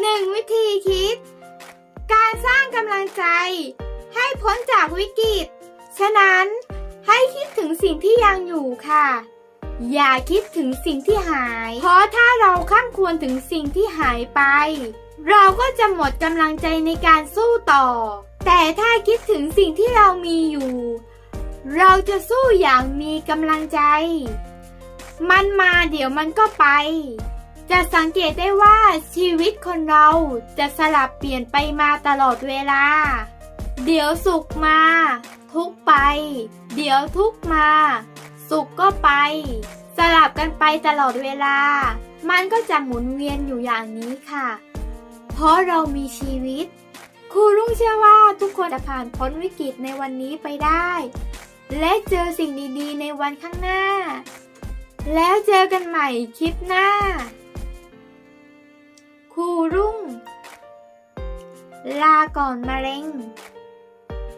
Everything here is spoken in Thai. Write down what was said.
หนึ่งวิธีคิด การสร้างกำลังใจ ให้พ้นจากวิกฤต ฉะนั้นให้คิดถึงสิ่งที่ยังอยู่ค่ะ อย่าคิดถึงสิ่งที่หาย เพราะถ้าเราข้ามควรถึงสิ่งที่หายไป เราก็จะหมดกำลังใจในการสู้ต่อ แต่ถ้าคิดถึงสิ่งที่เรามีอยู่ เราจะสู้อย่างมีกำลังใจ มันมาเดี๋ยวมันก็ไป จะสังเกตได้ว่าชีวิตคนเราจะสลับเปลี่ยนไปมาตลอดเวลา เดี๋ยวสุขมา ทุกไป เดี๋ยวทุกมา สุขก็ไป สลับกันไปตลอดเวลา มันก็จะหมุนเวียนอยู่อย่างนี้ค่ะ เพราะเรามีชีวิต ครูรุ่งเชื่อว่าทุกคนจะผ่านพ้นวิกฤตในวันนี้ไปได้ และเจอสิ่งดีๆ ในวันข้างหน้า แล้วเจอกันใหม่คลิปหน้า ลาก่อนมะเร็ง